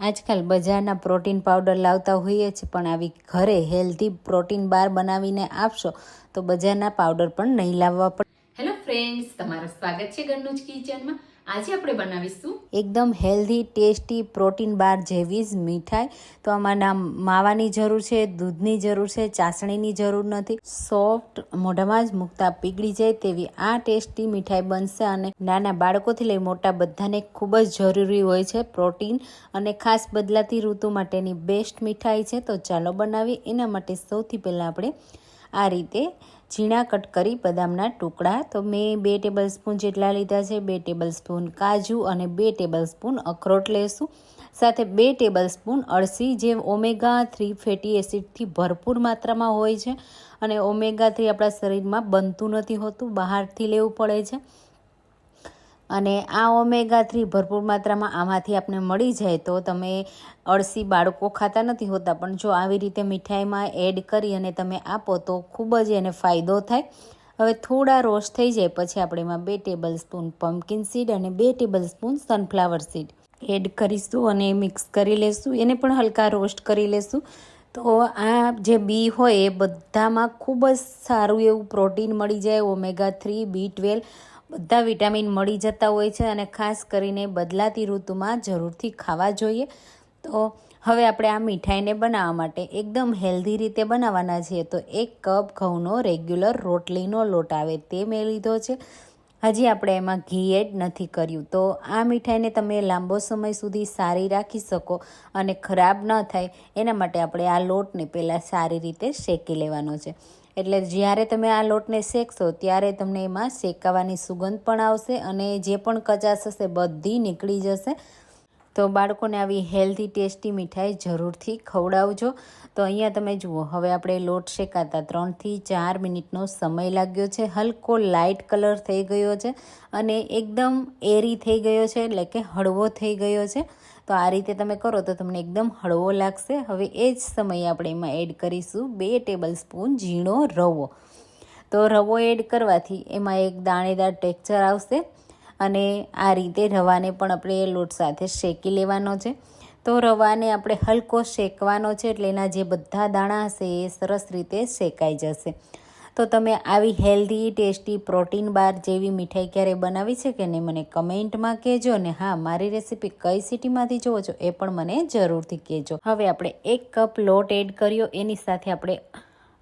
આજકાલ બજારના protein powder લાવતા હોઈએ છીએ, પણ આવી ઘરે હેલ્ધી પ્રોટીન બાર બનાવીને આપશો તો બજારના પાવડર પણ નહીં લાવવા પડે. હેલો ફ્રેન્ડ્સ તમારું સ્વાગત છે ઘરનું જ કિચનમાં. આજે આપણે બનાવીશું એકદમ હેલ્ધી, ટેસ્ટી પ્રોટીન બાર જેવી જ મીઠાઈ. તો આમાં માવાની જરૂર છે, દૂધની જરૂર છે, ચાસણીની જરૂર નથી. સોફ્ટ, મોઢામાં જ મૂકતા પીગળી જાય તેવી આ ટેસ્ટી મીઠાઈ બનશે અને નાના બાળકોથી લઈ મોટા બધાને ખૂબ જ જરૂરી હોય છે પ્રોટીન અને ખાસ બદલાતી ઋતુ માટેની બેસ્ટ મીઠાઈ છે. તો ચાલો બનાવીએ. એના માટે સૌથી પહેલાં આપણે આ રીતે ઝીણા કટ કરી બદામના ટુકડા, તો મેં બે ટેબલ સ્પૂન જેટલા લીધા છે, બે ટેબલ સ્પૂન કાજુ અને બે ટેબલ સ્પૂન અખરોટ લેશું. સાથે બે ટેબલ સ્પૂન અળસી જે ઓમેગા થ્રી ફેટી એસિડથી ભરપૂર માત્રામાં હોય છે અને ઓમેગા થ્રી આપણા શરીરમાં બનતું નથી હોતું, બહારથી લેવું પડે છે. અને આ ઓમેગા થ્રી ભરપૂર માત્રામાં આમાંથી આપને મળી જાય તો તમે અળસી બાળકો ખાતા નથી હોતા. પણ જો આવી રીતે મીઠાઈમાં એડ કરી અને તમે આપો તો ખૂબ જ એને ફાયદો થાય. હવે થોડા રોસ્ટ થઈ જાય પછી આપણે એમાં બે ટેબલ સ્પૂન પમ્પકિન સીડ અને બે table spoon sunflower seed add કરીશું અને મિક્સ કરી લેશું. એને પણ હલકા રોસ્ટ કરી લેશું. તો આ જે બી હોય એ બધામાં ખૂબ જ સારું એવું પ્રોટીન મળી જાય. ઓમેગા થ્રી, બી ટ્વેલ્વ બધા વિટામિન મળી જતા હોય છે અને ખાસ કરીને બદલાતી ઋતુમાં જરૂરથી ખાવા જોઈએ. તો હવે આપણે આ મીઠાઈને બનાવવા માટે એકદમ હેલ્ધી રીતે બનાવવાના છીએ. તો એક કપ ઘઉંનો રેગ્યુલર રોટલીનો લોટ આવે તે મેં લીધો છે. હજી આપણે એમાં ઘી એડ નથી કર્યું. તો આ મીઠાઈને તમે લાંબો સમય સુધી સારી રાખી શકો અને ખરાબ ન થાય. એના માટે આપણે આ લોટને પહેલાં સારી રીતે શેકી લેવાનો છે. એટલે જ્યારે તમે આ લોટને શેકશો, ત્યારે તમને એમાં શેકાવાની સુગંધ પણ આવશે અને જે પણ કચાશ હશે બધી નીકળી જશે. તો બાળકોને આવી હેલ્ધી ટેસ્ટી મીઠાઈ જરૂરથી ખવડાવજો. તો અહીંયા તમે જુઓ, હવે આપણે લોટ શેકાતા ત્રણથી ચાર મિનિટનો સમય લાગ્યો છે. હલકો લાઇટ કલર થઈ ગયો છે અને એકદમ એરી થઈ ગયો છે, એટલે કે હળવો થઈ ગયો છે. તો આ રીતે તમે કરો તો તમને એકદમ હળવો લાગશે. હવે એ જ સમયે આપણે એમાં એડ કરીશું બે ટેબલ સ્પૂન ઝીણો રવો. તો રવો એડ કરવાથી એમાં એક દાણેદાર ટેક્ચર આવશે અને આ રીતે રવાને પણ આપણે લોટ સાથે શેકી લેવાનો છે. તો રવાને આપણે હલકો શેકવાનો છે એટલે એના જે બધા દાણા હશે એ સરસ રીતે શેકાઈ જશે. તો તમે આવી હેલ્ધી ટેસ્ટી પ્રોટીન બાર જેવી મીઠાઈ ક્યારે બનાવી છે કે નહીં મને કમેન્ટમાં કહેજો ને હા, મારી રેસીપી કઈ સિટીમાંથી જુઓ છો એ પણ મને જરૂરથી કહેજો. હવે આપણે એક કપ લોટ એડ કર્યો, એની સાથે આપણે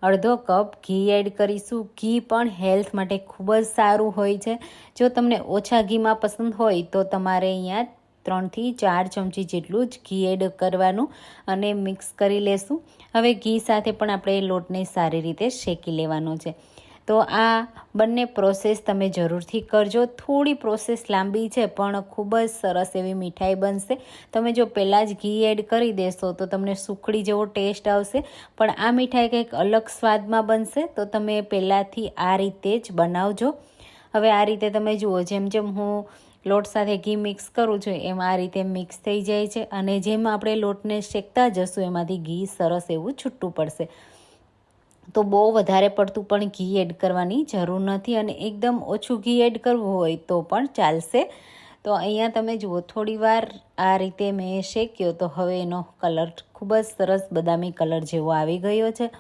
અડધો કપ ઘી એડ કરીશું. ઘી પણ હેલ્થ માટે ખૂબ જ સારું હોય છે. જો તમને ઓછા ઘીમાં પસંદ હોય તો તમારે અહીંયા ત્રણથી ચાર ચમચી જેટલું જ ઘી એડ કરવાનું અને મિક્સ કરી લેશું. હવે ઘી સાથે પણ આપણે લોટને સારી રીતે શેકી લેવાનો છે. તો આ બંને પ્રોસેસ તમે જરૂરથી કરજો. થોડી પ્રોસેસ લાંબી છે, પણ ખૂબ જ સરસ એવી મીઠાઈ બનશે. તમે જો પહેલાં જ ઘી એડ કરી દેશો, તો તમને સુખડી જેવો ટેસ્ટ આવશે. પણ આ મીઠાઈ કંઈક અલગ સ્વાદમાં બનશે, તો તમે પહેલાંથી આ રીતે જ બનાવજો. હવે આ રીતે તમે જુઓ, જેમ જેમ હું લોટ સાથે ઘી મિક્સ કરવું જોઈએ, એમ આ રીતે મિક્સ થઈ જાય છે. અને જેમ આપણે લોટને શેકતા જશું, એમાંથી ઘી સરસ એવું છૂટું પડશે. તો બહુ વધારે પડતું પણ ઘી એડ કરવાની જરૂર નથી અને એકદમ ઓછું ઘી એડ કરવું હોય તો પણ ચાલશે. તો અહીંયા તમે જુઓ, થોડી વાર આ રીતે મેં શેક્યો, તો હવે એનો કલર ખૂબ જ સરસ બદામી કલર જેવો આવી ગયો છે.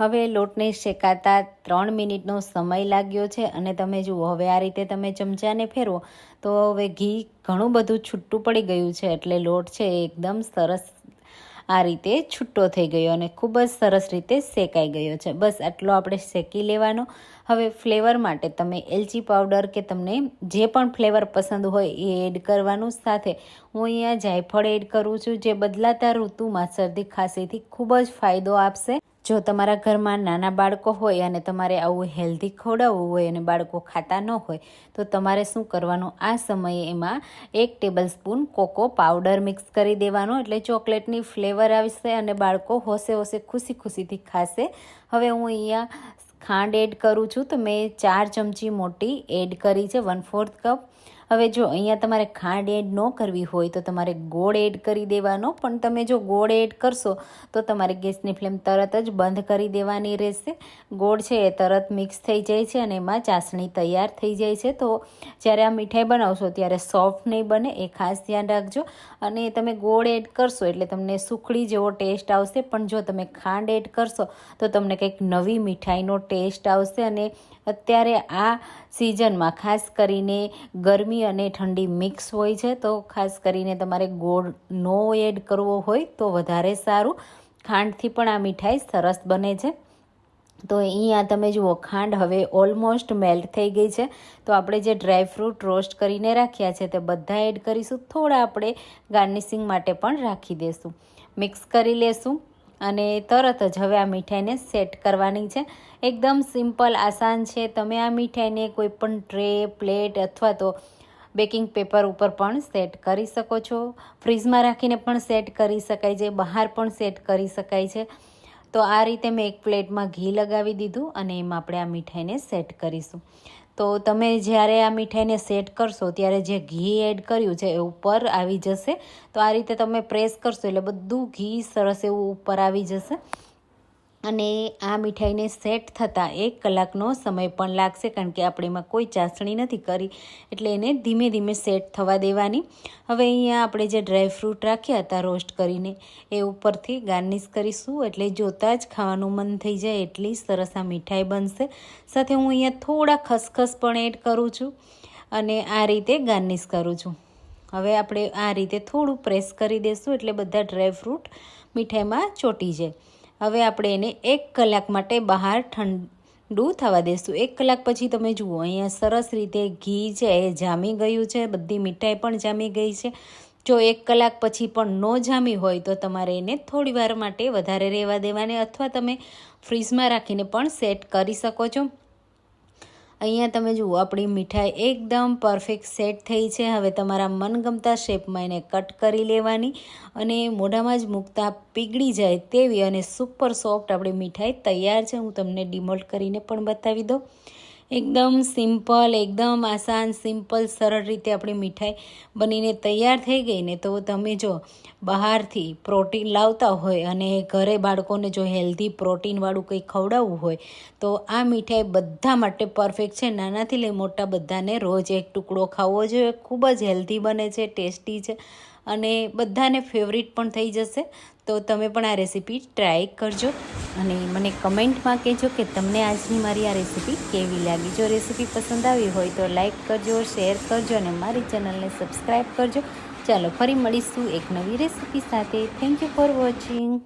હવે લોટને શેકાતા ત્રણ મિનિટનો સમય લાગ્યો છે અને તમે જુઓ, હવે આ રીતે તમે ચમચાને ફેરવો, તો હવે ઘી ઘણું બધું છૂટું પડી ગયું છે એટલે લોટ છે એકદમ સરસ આ રીતે છૂટો થઈ ગયો અને ખૂબ જ સરસ રીતે શેકાઈ ગયો છે. બસ આટલો આપણે શેકી લેવાનો. હવે ફ્લેવર માટે તમે એલચી પાવડર કે તમને જે પણ ફ્લેવર પસંદ હોય એ એડ કરવાનું સાથે હું અહીંયા જાયફળ એડ કરું છું, જે બદલાતા ઋતુમાં શરદી ખાંસીથી ખૂબ જ ફાયદો આપશે. જો તમારા ઘરમાં નાના બાળકો હોય અને તમારે આવું હેલ્ધી ખવડાવવું હોય અને બાળકો ખાતા ન હોય, તો તમારે શું કરવાનું? આ સમયે એમાં એક table spoon cocoa powder mix કરી દેવાનો. એટલે ચોકલેટની ફ્લેવર આવશે અને બાળકો હોશે હોશે ખુશી ખુશીથી ખાશે. હવે હું અહીંયા ખાંડ એડ કરું છું. તો મેં ચાર ચમચી મોટી એડ કરી છે વન ફોર્થ કપ હવે જો અહીંયા તમારે ખાંડ એડ ન કરવી હોય તો તમારે ગોળ એડ કરી દેવાનો. પણ તમે જો ગોળ એડ કરશો તો તમારે ગેસની ફ્લેમ તરત જ બંધ કરી દેવાની રહેશે. ગોળ છે એ તરત મિક્સ થઈ જાય છે અને એમાં ચાસણી તૈયાર થઈ જાય છે. તો જ્યારે આ મીઠાઈ બનાવશો ત્યારે સોફ્ટ નહીં બને, એ ખાસ ધ્યાન રાખજો. અને તમે ગોળ એડ કરશો એટલે તમને સુખડી જેવો ટેસ્ટ આવશે. પણ જો તમે ખાંડ એડ કરશો તો તમને કંઈક નવી મીઠાઈનો ટેસ્ટ આવશે. અને અત્યારે આ સિઝનમાં ખાસ કરીને ગરમી અને ઠંડી મિક્સ હોય છે, તો ખાસ કરીને તમારે ગોળ નો એડ કરવો હોય તો વધારે સારું. ખાંડથી પણ આ મીઠાઈ સરસ બને છે. તો અહીંયા તમે જુઓ, ખાંડ હવે ઓલમોસ્ટ મેલ્ટ થઈ ગઈ છે. તો આપણે જે ડ્રાયફ્રૂટ રોસ્ટ કરીને રાખ્યા છે, તે બધા એડ કરીશું. થોડા આપણે ગાર્નિશિંગ માટે પણ રાખી દઈશું મિક્સ કરી લેશું અને તરત જ હવે આ મીઠાઈને સેટ કરવાની છે. એકદમ સિમ્પલ, આસાન છે. તમે આ મીઠાઈને કોઈ પણ ટ્રે, પ્લેટ અથવા તો બેકિંગ પેપર ઉપર પણ સેટ કરી શકો છો. ફ્રીજમાં રાખીને પણ સેટ કરી શકાય છે. બહાર પણ સેટ કરી શકાય છે. તો આ રીતે મેં એક પ્લેટમાં ઘી લગાવી દીધું અને એમાં આપણે આ મીઠાઈને સેટ કરીશું. તો તમે જ્યારે આ મીઠાઈને સેટ કરશો, ત્યારે જે ઘી એડ કર્યું છે એ ઉપર આવી જશે. તો આ રીતે તમે પ્રેસ કરશો એટલે બધું ઘી સરસ એવું ઉપર આવી જશે. અને આ મીઠાઈને સેટ થતાં એક કલાકનો સમય પણ લાગશે કારણ કે આપણે એમાં કોઈ ચાસણી નથી કરી એટલે એને ધીમે ધીમે સેટ થવા દેવાની. હવે અહીંયા આપણે જે ડ્રાયફ્રૂટ રાખ્યા હતા રોસ્ટ કરીને એ ઉપરથી ગાર્નિશ કરીશું એટલે જોતાં જ ખાવાનું મન થઈ જાય એટલી સરસ આ મીઠાઈ બનશે. સાથે હું અહીંયા થોડા ખસખસ પણ એડ કરું છું અને આ રીતે ગાર્નિશ કરું છું. હવે આપણે આ રીતે થોડું પ્રેસ કરી દઈશું એટલે બધા ડ્રાયફ્રૂટ મીઠાઈમાં ચોંટી જાય. હવે આપણે એને એક કલાક માટે બહાર ઠંડુ થવા દેશું. એક કલાક પછી તમે જુઓ, અહીંયા સરસ રીતે ઘી છે, એ જામી ગયું છે, બધી મીઠાઈ પણ જામી ગઈ છે. જો એક કલાક પછી પણ ન જામી હોય તો તમારે એને થોડી વાર માટે વધારે રહેવા દેવાને અથવા તમે ફ્રીઝમાં રાખીને પણ સેટ કરી શકો છો. અહીંયા તમે જુઓ, આપણી મીઠાઈ એકદમ પરફેક્ટ સેટ થઈ છે. હવે તમારા મનગમતા શેપમાં એને કટ કરી લેવાની અને મોઢામાં જ મૂકતા પીગળી જાય તેવી અને સુપર સોફ્ટ આપણી મીઠાઈ તૈયાર છે. હું તમને ડિમોલ્ટ કરીને પણ બતાવી દઉં. એકદમ સિમ્પલ, એકદમ આસાન, સિમ્પલ, સરળ રીતે આપણી મીઠાઈ બનીને તૈયાર થઈ ગઈ ને તો તમે જો બહારથી પ્રોટીન લાવતા હોય અને ઘરે બાળકોને જો હેલ્ધી પ્રોટીનવાળું કંઈ ખવડાવવું હોય, તો આ મીઠાઈ બધા માટે પરફેક્ટ છે. નાનાથી લઈ મોટા બધાને રોજ એક ટુકડો ખાવો જોઈએ ખૂબ જ હેલ્ધી બને છે, ટેસ્ટી છે અને બધાને ફેવરિટ પણ થઈ જશે. તો તમે પણ આ રેસીપી ટ્રાય કરજો. અને મને કમેન્ટમાં કહેજો કે તમને આજની મારી આ રેસીપી કેવી લાગી. જો રેસીપી પસંદ આવી હોય તો લાઈક કરજો, શેર કરજો અને મારી ચેનલને સબસ્ક્રાઈબ કરજો. ચાલો ફરી મળીશું એક નવી રેસીપી સાથે. Thank you for watching